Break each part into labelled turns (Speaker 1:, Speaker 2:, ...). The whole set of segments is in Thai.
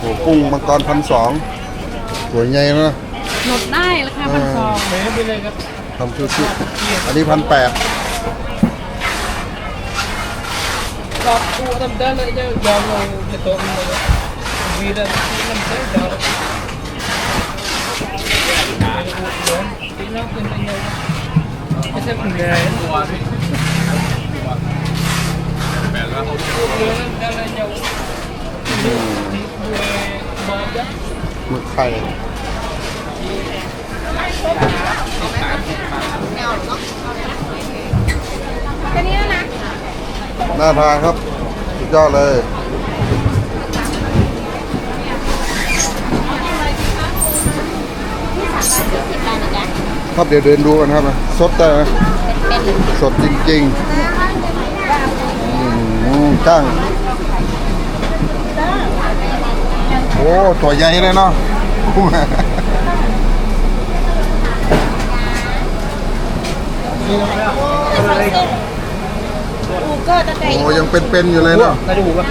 Speaker 1: โอ้กุ้งมังกรพันสองสวยใหญ่นะ
Speaker 2: หนุดได้ราคาพันสอง
Speaker 1: ทำชูชิอันนี้พันแปด
Speaker 3: Đọt cụ tầm tên lại chứ Giờ ngồi cái tôm này Vì là Tí năm thế giờ Tí nó quên tay nhau Cái xếp mình nghề Cụ nó đang lại nhau Đuôi bò đất
Speaker 1: ห มึกไข่
Speaker 2: แค่นี้แล้วนะ
Speaker 1: น่าทานครับ สุดยอดเลย ครับเดี๋ยวเดินดูกันครับนะสดได้ไหมสดจริงๆอืมกั้งโอ้ตัวใหญ่เลยเนาะ
Speaker 2: อูเกอร์ตะไคร้
Speaker 1: โอ้ยังเป็นๆอยู่เลยเนาะ
Speaker 3: Cái đủ cơ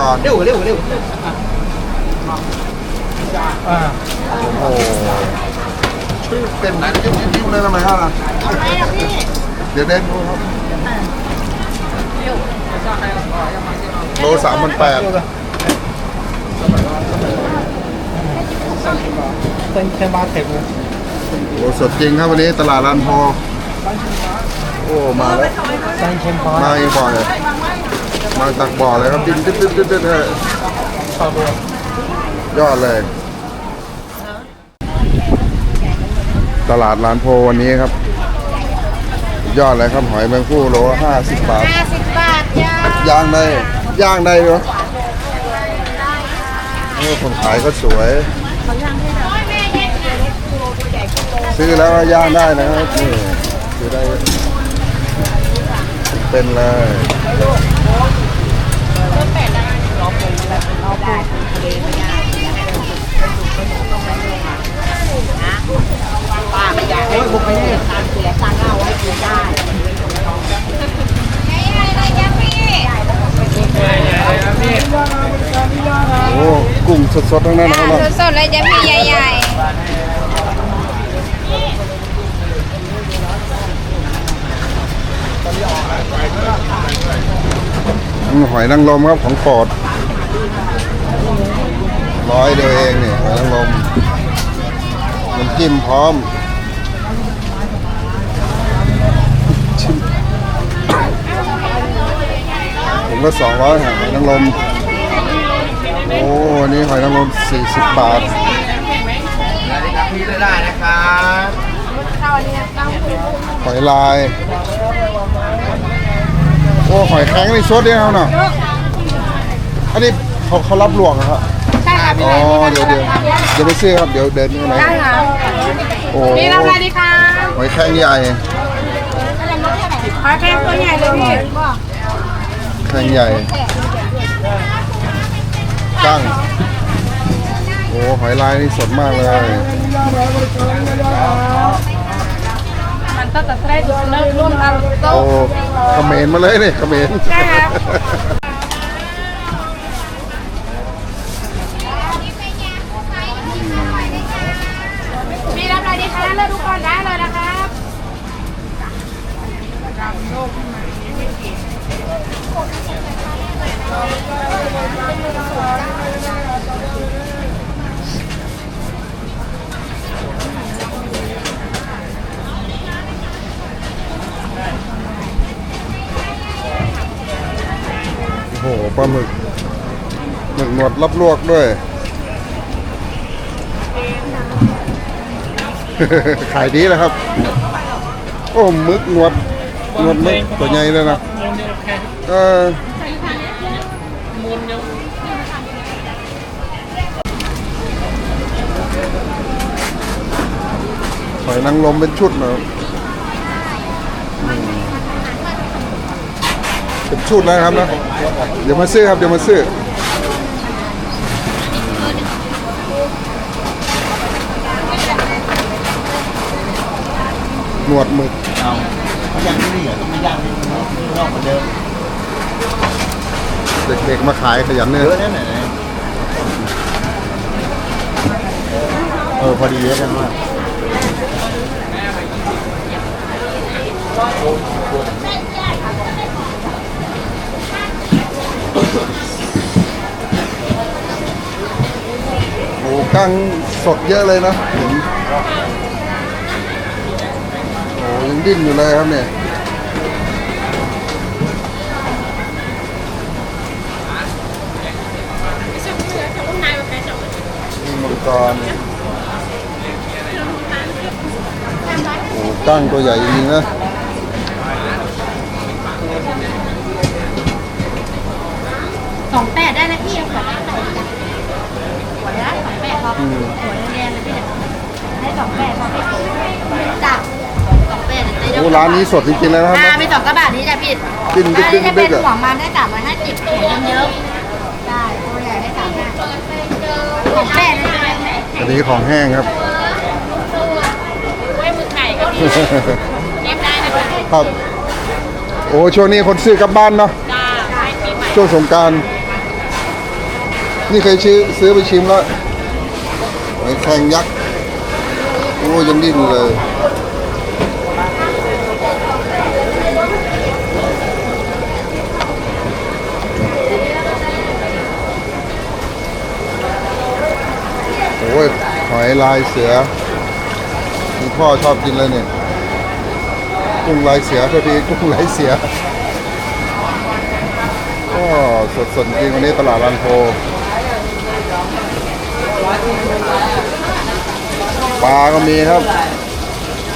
Speaker 1: ก่อน
Speaker 3: Đều đều đều À
Speaker 1: โอ้ชื่อเป็นหนังจิ้มจิ้มเลยทำไมฮะล่ะ
Speaker 2: เอาไหมล่ะพี่
Speaker 1: เดี๋ยวเด่นดูครับโลสามพันแปด
Speaker 3: Tên thêm ba thịt nữa
Speaker 1: โอ้สดจริงครับวันนี้ตลาดลานโพโอ้มาแล้ว
Speaker 3: Tên thêm
Speaker 1: มา
Speaker 3: ba
Speaker 1: อีกบ่อยมาตักบ่อเลยครับดินดิดดิดดิดดิดเลยยอดเลย ตลาดลานโพวันนี้ครับ ยอดเลยครับหอยแมงผู้โลห้าสิบบาท
Speaker 2: ห้าสิบบาทจ้า
Speaker 1: ย่างได้ย่างได้เหรอ โอ้คนขายก็สวย ซื้อแล้วก็ย่างได้นะครับนี่ซื้อได้เป็นเลย
Speaker 2: ป้าไม่อยากให้บุกไปเนี่ยทานเสียตังค์เอาให้กินได้อะไรจ้าพี่
Speaker 1: โอ้กุ้งสดๆทั้งนั้นนะครับ
Speaker 2: สดๆเลยจ้าพี่ใหญ่
Speaker 1: อืมหอยนางรมครับของโปรดร้อยเดียวเองนี่หอยนางรมน้ำจิ้มพร้อมชิมผมก็สองร้อยหอยนางรม โอ้อันนี่หอยนางรมสี่สิบบาท
Speaker 3: พี่ได้นะครับ
Speaker 1: หอยลาย โอ้หอยแข็งนี่สดเนี่ยครับเนาะอันนี้เขาเขารับลวกเหรอครับ
Speaker 2: ๆใช่ค่ะ
Speaker 1: อ๋อเดี๋ยวเดี๋ยวเดี๋ยวไปซื้อครับเดี๋ยวเดินไปไหน
Speaker 2: ได้ค่ะ
Speaker 1: โอ้
Speaker 2: พี่รับอะไรดีคะ
Speaker 1: หอยแข็งใหญ่
Speaker 2: ขอแค่ตัวใหญ่เลยพี่
Speaker 1: แข็งใหญ่ กั้ง โอ้หอยลายนี่สดมากเลย
Speaker 2: มันต้องตัดได้ดูเลิกร่วมเราโต
Speaker 1: โอ้เขมรมาเลยเนี่เขมร
Speaker 2: ใช่ครับพี่รับอะไรดีคะเลือกทุกคนได้เลยนะครับ
Speaker 1: โอ้โหปลาหมึกหมึกหนวดรับลวกด้วย ขายดีนะครับ โอ้หมึกหนวดหนวดหมึกตัวใหญ่เลยนะเออ อยนางลมเป็นชุดนะเป็นชุดนะครับนะเดี๋ยวมาซื้อครับเดี๋ยวมาซื้อหนวดหมึก
Speaker 4: เอาเางไม่เหลือต้องไม่ย่างนิดนึงนอกเหมือนเดิม
Speaker 1: เด็กๆมาขายขยันเนื้ย
Speaker 4: เยอะแน่ไหนเออพอดีเยอะกันมาก
Speaker 1: โอ้กั้งสดเยอะเลยนะเห็นโอ้ยังดิ้นอยู่เลยครับเนี่ยมีมังกรโอ้กั้งตัวใหญ่จริงนะ
Speaker 5: สองแปดได้นะพี่เอาขวดละสองจ้ะขวดละสองแปดพอขวดแดงๆเลยพี่ได้สองแปดพอพี่จับสองแปด
Speaker 1: โอ้ร้านนี้สดจริงๆเลยนะครับ
Speaker 5: อ่า
Speaker 1: นะ
Speaker 5: เป็นสองกระบาทนี้จ้ะพี่
Speaker 1: ดิ้นดึกๆ
Speaker 5: อันนี้จะเป็น
Speaker 1: ดึกๆอะ
Speaker 5: หัวมันได้สามร้อยห้าสิบหัวมันเยอะได้ตัวใหญ่ได้สามห้าสองแปดได้ไหม
Speaker 1: อันนี้ของแห้งครับ
Speaker 5: ไว้มือไก่ก็มีเก็บได้นะคะ
Speaker 1: ครับ โอ้ช่วงนี้คนซื้อกลับบ้านเนาะ
Speaker 5: จ้าให้ปีใหม่
Speaker 1: ช่วงสงกราร นี่เคยซื้อซื้อไปชิมแล้วไอ้แข่งยักษ์โอ้ยังดิ้นเลยโอ้ยหอยลายเสือคุณพ่อชอบกินเลยเนี่ยกุ้งลายเสือพอดีกุ้งลายเสือก็สดๆจริงวันนี้ตลาดลานโพ ปลาก็มีครับ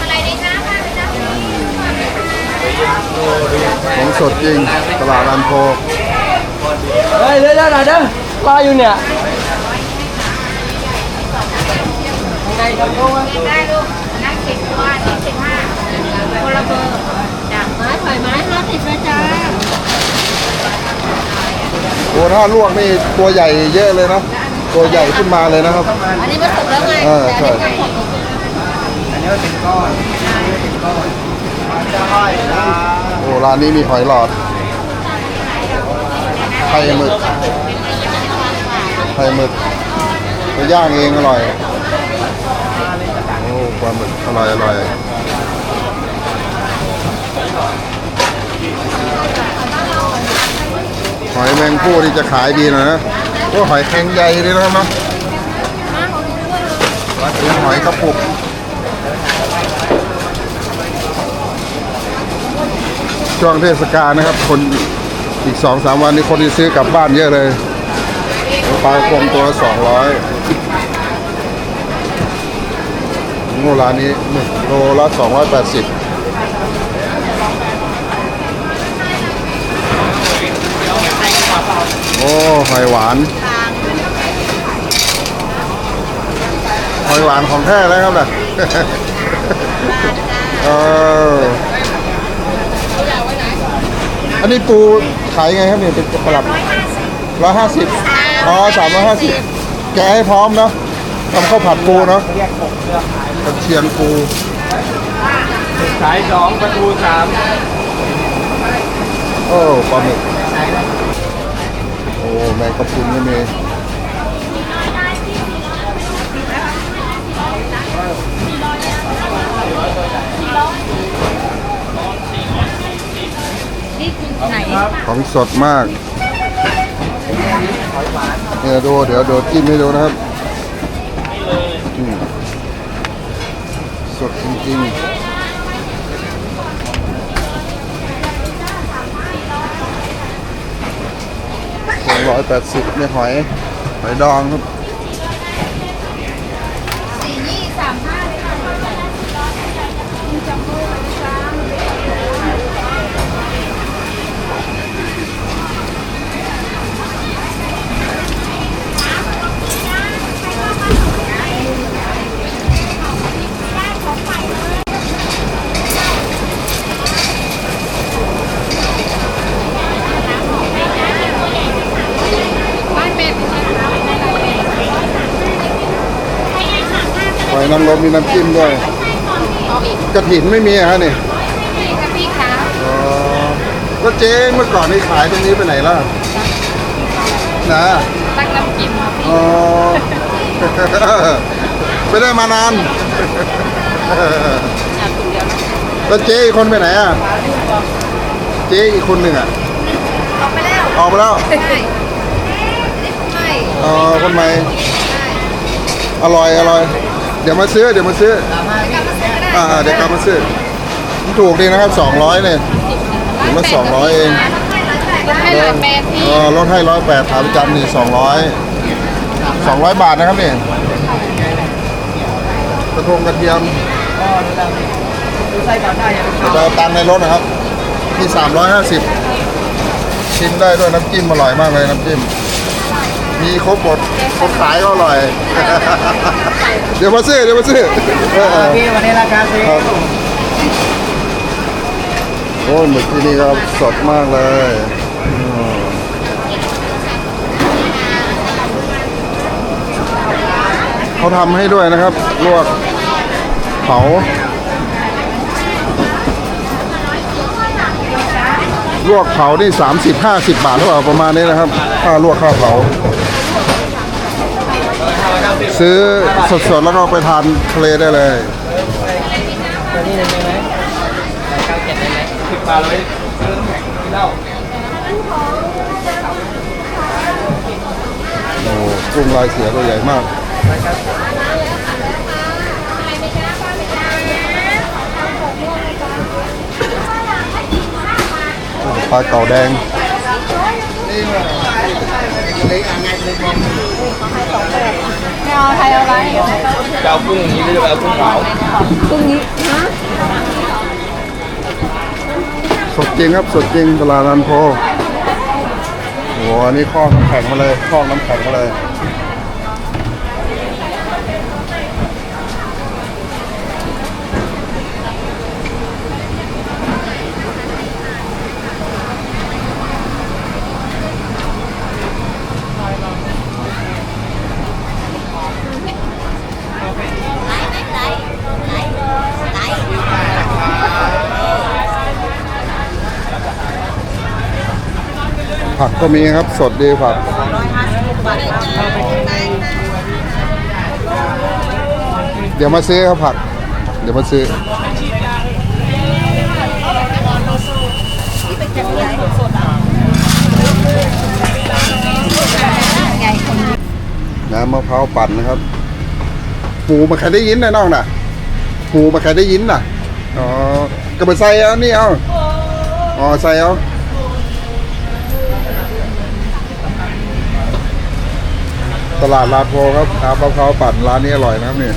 Speaker 5: อะไรดีคะป้าไปนะ
Speaker 1: ของสดจริง ตลาดลานโพ
Speaker 3: เฮ้ยเร็วๆหน่อยเด้อรออยู่เนี่ยไงครับโอ้ย
Speaker 5: ได้ลูกนั่งสิบตัวนี่สิบห้าคนละเบอร์จ้ะไม้ถอยไม้ห้าสิบนะจ๊ะ
Speaker 1: โอ้ถ้าลวกนี่ตัวใหญ่เยอะเลยนะ ตัวใหญ่ขึ้นมาเลยนะครับ
Speaker 5: อันนี้มันสุกแล้วไง
Speaker 1: เออ
Speaker 5: แต่อันนี้
Speaker 1: ใช่
Speaker 5: ยังสดอยู่
Speaker 4: อันนี้มันเป็นก้อนอันนี้เป็นก้อนมันจะห้อยนะ
Speaker 1: โอ้ร้านนี้มีหอยหลอดไข่หมึกไข่หมึกไปย่างเองอร่อยโอ้ปลาหมึกอร่อยอร่อยหอยแมงผู้นี่จะขายดีหน่อยนะ ก็หอยแข็งใหญ่เลยนะครับเนาะเป็นหอยกระปุกช่วงเทศกาลนะครับ คนอีกสองสามวันนี้คนที่ซื้อกลับบ้านเยอะเลยปลากรงตัวสองร้อยงูร้านนี้หนึ่งโลละสองร้อยแปดสิบโอ้หอยหวาน อยหวานของแท้แล้วครับน่ะเอออันนี้ปูขายไงครับเนี่ยเป็นกระลับร้อยห้าสิบอ๋อสามร้อยห้าสิบแกะให้พร้อมเนาะทำข้าวผัดปูเนาะ
Speaker 4: เรียกผมเลือกขาย
Speaker 1: กระเทียมปู
Speaker 3: สายสองประตูสาม
Speaker 1: โอ้ปลาหมึกโอ้แมงกะพรุนก็มี ของสดมากเนี่ยดูเดี๋ยวเดี๋ยวจิ้มให้ดูนะครับสดจริงๆสองร้อยแปดสิบเนี่ยหอย หอยดองครับ
Speaker 5: สี่ยี่สามห้าเลยค่ะ
Speaker 1: หอย นางรมมีน้ำจิ้มด้วยกระถินไม่มีอะฮะนี่
Speaker 5: นี่ค่ะพี่คะ
Speaker 1: อ๋อก็เจ๊เมื่อก่อนนี่ขายตรงนี้ไปไหนล่ะนะ
Speaker 5: ตั้งน้ำจิ้ม
Speaker 1: อ๋อขไม่ได้มานานแล้วเจ๊อีกคนไปไหนอะเจ๊อีกคนหนึ่งอะ
Speaker 5: ออกไปแล้ว
Speaker 1: ออกไปแล้ว
Speaker 5: ใช่นี่ไม่
Speaker 1: อ๋อคนใหม่อร่อยอร่อย เดี๋ยวมาซื้อเดี๋ยวมาซื้อ
Speaker 5: กลับมาซื้อก็ได้
Speaker 1: อ่าเดี๋ยวกลับมาซื้อมันถูกดีนะครับสองร้อยเนี่ยถึงละสองร้อยเอง
Speaker 5: ให้ร้อยแปดที่
Speaker 1: เออลดให้ร้อยแปดขาประจำนี่สองร้อยสองร้อยบาทนะครับนี่กระทงกระเทียม
Speaker 2: ก็ดูดังดูไส้ก่อนได้ยัง
Speaker 1: เดี๋ยวเอาตังค์ในรถนะครับที่สามร้อยห้าสิบชิมได้ด้วยน้ำจิ้มอร่อยมากเลยน้ำจิ้ม มีครบหมดคนขายก็อร่อย เดี๋ยวมาซื้อเดี๋ยวมาซื้อเออเออ
Speaker 2: พี่วันนี้ราคาซื้อ
Speaker 1: ครับโอ้ยหมึกที่นี่ก็สดมากเลยอืมเขาทำให้ด้วยนะครับ ลวกเผาลวกเผานี่สามสิบห้าสิบบาทหรือเปล่าประมาณนี้นะครับค่าลวกข้าวเผา ซื้อสดๆแล้วก็ไปทานทะเลได้เลย
Speaker 2: ตัวนี้ได้ไหมเก้าเจ็ดได้ไหมสิบบาทเลยซื้อน้ำแข็งกินเหล้า
Speaker 1: โอ้กุ้งลายเสือตัวใหญ่มากปลาเก่าแดง
Speaker 5: ไม่เอาไทยเอาไร
Speaker 3: จะเอากุ้งนี้หรือจะเอากุ้งเผา
Speaker 5: ตรงนี้ฮะ
Speaker 1: สดจริงครับสดจริงตลาดนันโพโอ้โหอันนี้คลองน้ำแข็งมาเลยคลองน้ำแข็งมาเลย ผักก็มีครับสดดีผักเดี๋ยวมาซื้อครับผัก เดี๋ยวมาซื้อน้ำมะพร้าวปั่นนะครับหูมาใครได้ยินนะน้องน่ะหูมาใครได้ยินน่ะ อ๋อก็ไปใส่เอานี่เอาอ๋อใส่เอา ตลาดลาดโพครับน้ำมะพร้าวปั่นร้านนี้อร่อยนะครับนี่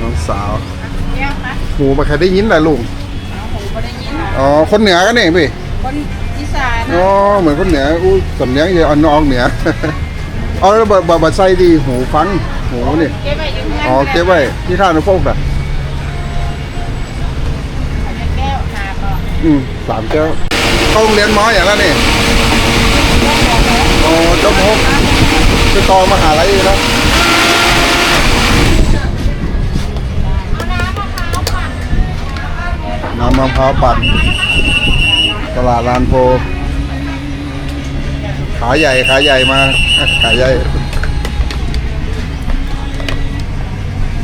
Speaker 1: น้องสาวหูมาใครได้ยินแหละลุงอ๋อคนเหนือกันเองพี่
Speaker 5: คนอีสาน
Speaker 1: อ๋อเหมือนคนเหนืออู้สำเนียงเยอะอ่อนนองเหนือเอาแล้วบะบะบะไส้ดีหูฟังหูนี่
Speaker 5: เก็บไว้อยู่เงิน
Speaker 1: อ๋อเก็บไว้ที่ท่านุโฟกอะ
Speaker 5: แก้วหาบ่
Speaker 1: อืมสามแก้วเข้าโรงเรียนหมออย่างนั้นนี่ โอ้เจ้าพกจะต่อมหาลัยอีกแล้วน้ำมะพร้าวปั่นตลาดลานโพขาใหญ่ขาใหญ่มาขาใหญ่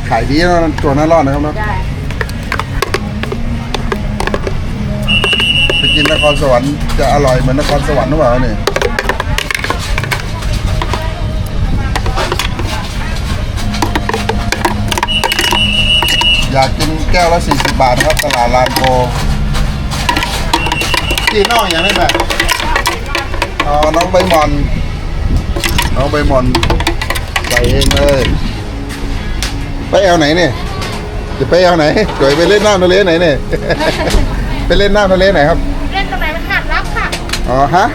Speaker 1: ขายดีนะตัวน่ารอดนะครับเนาะ
Speaker 5: ได้
Speaker 1: ไปกินนครสวรรค์จะอร่อยเหมือนนครสวรรค์หรือเปล่าเนี่ย อยากกินแก้วละ 40 บาทนะครับ ตลาดลานโพกินนอกอย่างนี้แบบอ๋อน้องใบหมอน น้องใบหมอนใส่เองเลย ไปเอาไหนเนี่ยจะไปเอาไหนเดี๋ยวไปเล่นน้ำทะเลไหนเนี่ย ไปเล่นน้ำทะเลไหนครับ
Speaker 5: เล่นตรงไหนมันหัดรับค่ะ
Speaker 1: อ๋อฮะ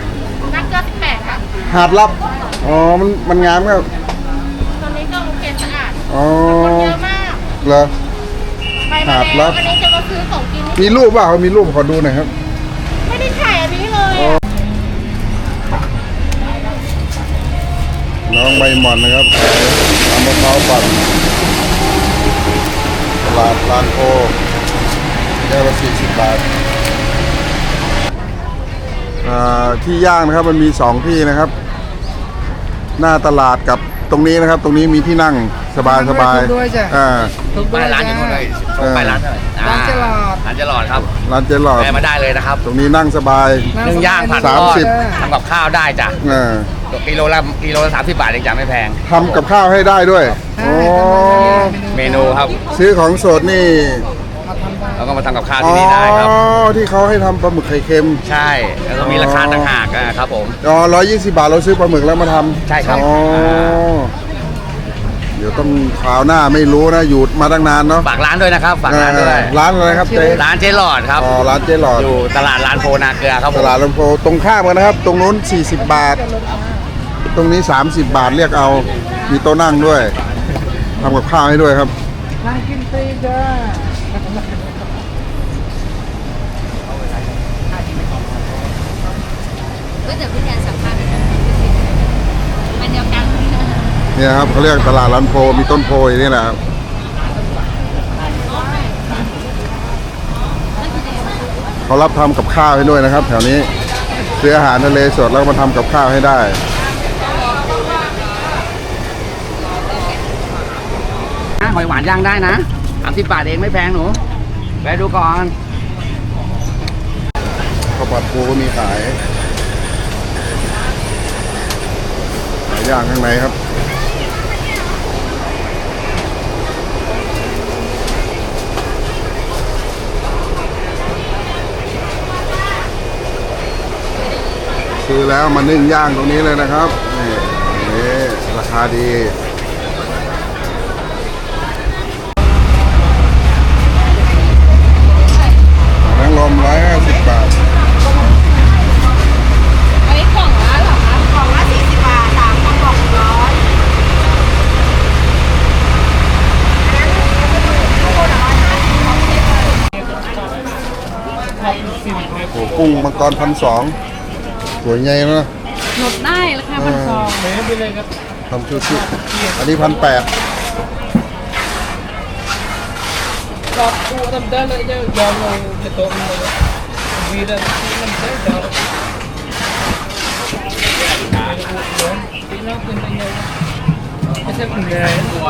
Speaker 5: นักเกลือสิบแปดค่ะ
Speaker 1: หาดลับอ๋อมันมันงามครับ
Speaker 5: ตอนนี้ก็โอเคสะอาด
Speaker 1: อ๋อ
Speaker 5: คนเยอะมาก
Speaker 1: เหรอ
Speaker 5: ไปมา
Speaker 1: หาดรั
Speaker 5: แล้ว
Speaker 1: บ
Speaker 5: วันนี้จะมาซื้อของกิน
Speaker 1: มีรูปเปล่ามีรูปขอดูหน่อยครับ
Speaker 5: ไม่ได้ถ่ายอันนี้เลยอะ
Speaker 1: น้องใบหมอนนะครับทำมะพร้าวปั่นตลาดลานโพแก้วละสี่สิบบาทอ่าที่ย่างนะครับมันมีสองที่นะครับ หน้าตลาดกับตรงนี้นะครับ ตรงนี้มีที่นั่ง สบายสบาย
Speaker 3: นั่งได้ด้วยจ้ะ
Speaker 1: อ่า
Speaker 3: ทุก
Speaker 2: ไปร้านอยู่นู่นเลย
Speaker 1: เออ
Speaker 2: ไปร้านเท่าไหร่
Speaker 3: ร้านเจลอด
Speaker 2: ร้านเจลอดครับ
Speaker 1: ร้านเจหลอด
Speaker 2: แวะมาได้เลยนะครับ
Speaker 1: ตรงนี้นั่งสบาย
Speaker 2: หนึ่งย่างผัด
Speaker 1: สาม
Speaker 2: ทอด
Speaker 1: สิบ
Speaker 2: ทำกับข้าวได้จ้ะ
Speaker 1: อ่า
Speaker 2: กิโลละกิโลละสามสิบบาทเองจ้ะไม่แพง
Speaker 1: ทำกับข้าวให้ได้ด้วย
Speaker 3: ใช่
Speaker 1: โอ้
Speaker 2: เมนูครับ
Speaker 1: ซื้อของสดนี่
Speaker 3: มาทำได้
Speaker 2: แล้วก็มาทำกับข้าว
Speaker 1: อ๋อ
Speaker 2: ที่นี่ได้ครับ
Speaker 1: ที่เขาให้ทำปลาหมึกไข่เค็ม
Speaker 2: ใช่ แล้วก็มีราคาต่างหากอะครับผม
Speaker 1: อ๋อร้อยยี่สิบาทเราซื้อปลาหมึกแล้วมาทำ
Speaker 2: ใช่ครับ
Speaker 1: อ๋อเดี๋ยวต้องคราวหน้าไม่รู้นะอยู่มาตั้งนานเนาะ
Speaker 2: ฝากร้านด้วยนะครับฝากร้านด้วย
Speaker 1: อ่าร้านอะไรครับเจ๊
Speaker 2: ร้านเจลอดครับ
Speaker 1: อ๋อร้านเจ๊หลอด
Speaker 2: อยู่ตลาดร้านโพนาเกลือครับผ
Speaker 1: ต
Speaker 2: ม
Speaker 1: ลาดลำโพงตรงข้ามกันนะครับ ตรงนู้น 40 บาท ตรงนี้ 30 บาทเรียกเอา มีโต๊ะนั่งด้วยทำกับข้าวให้ด้วยครับ
Speaker 3: นั่งกินฟรีจ้า
Speaker 5: ก็จะพี่แทนสัมภาษณ์มันเดียวกัน
Speaker 1: เนี่ยครับเขาเรียกตลาดลำโพมีต้นโพอย่างนี้แหละครับเขารับทำกับข้าวให้ด้วยนะครับ แถวนี้ซื้ออาหารทะเลสดแล้วก็มาทำกับข้าวให้ได้
Speaker 2: หอยหวานย่างได้นะสามสิบบาทเองไม่แพงหนูไปดูก่อน
Speaker 1: ข้าวผัดปูก็มีขายหลายอย่างข้างในครับ ซื้อแล้วมานึ่งย่างตรงนี้เลยนะครับนี่นี่ราคาดีนังลมร้อยห้าสิบบาท
Speaker 5: ไอ้กล่องละเหรอคะกล่องละสี่สิบบาทสามกล่องกล่องร้อย
Speaker 1: โอ้กุ้งมังกรพันสอง สวยใหญ่นะ
Speaker 5: หมดได้ราคาพันสอง
Speaker 3: เมนูไปเลยครับ
Speaker 1: ทำชูชิอันนี้พันแปด
Speaker 3: รอบกูทำได้เลยเจ้ายอมลงจะโต๊ะมันเลยวีระที่มันได้ยอมที่น้องเป็นยังไงไม่ใช่เป็นไงตัว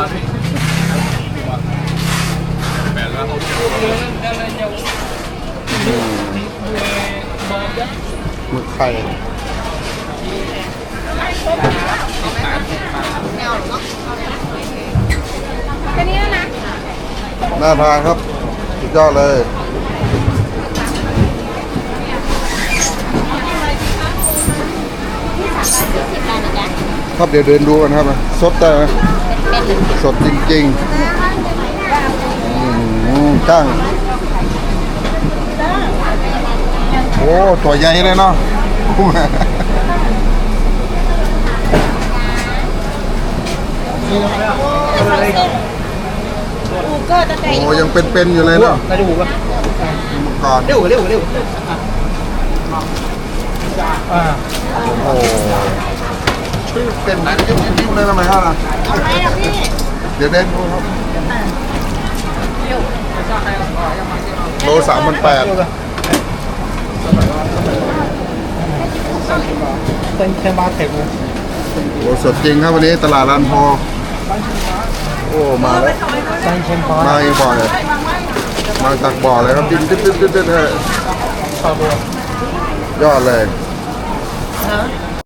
Speaker 3: แบบว่าเขาได้เลยเจ้าดูดูบอลจ้ะ
Speaker 1: หมึกไข่
Speaker 5: แค่นี้แล้วนะ
Speaker 1: น่าทานครับสุดยอดเลยครับเดี๋ยวเดินดูกันครับสดได้ไหมสดจริงๆอืมกั้ง โอ้ ตัวใหญ่เลยเนาะหู
Speaker 5: ก็จะใจ
Speaker 1: โอ้ยังเป็นๆอยู่เลยเนาะ
Speaker 3: กระดูกอะ
Speaker 1: มังกร
Speaker 3: เร็วเร็วเร็วอ่า
Speaker 1: โอ้ชื่อเป็นยิ้มยิ้มยิ้มเลยทำไมครับล่ะ
Speaker 5: เอาไมล่ะพี่
Speaker 1: เดี๋ยวเด่นดูครับโลสามพันแปด
Speaker 3: เป็นแค่บาเทคเลย
Speaker 1: โลสดจริงครับวันนี้ตลาดลานพอโอ้มาแล้ว
Speaker 3: ใส่เชมพอ
Speaker 1: มาเองบ่อเลยมาจากบ่อเลยครับดิ้นดิ้นดิ้นดิ้นดิ้นเลย
Speaker 3: เข้าตัวย
Speaker 1: อดเลย
Speaker 3: ฮะ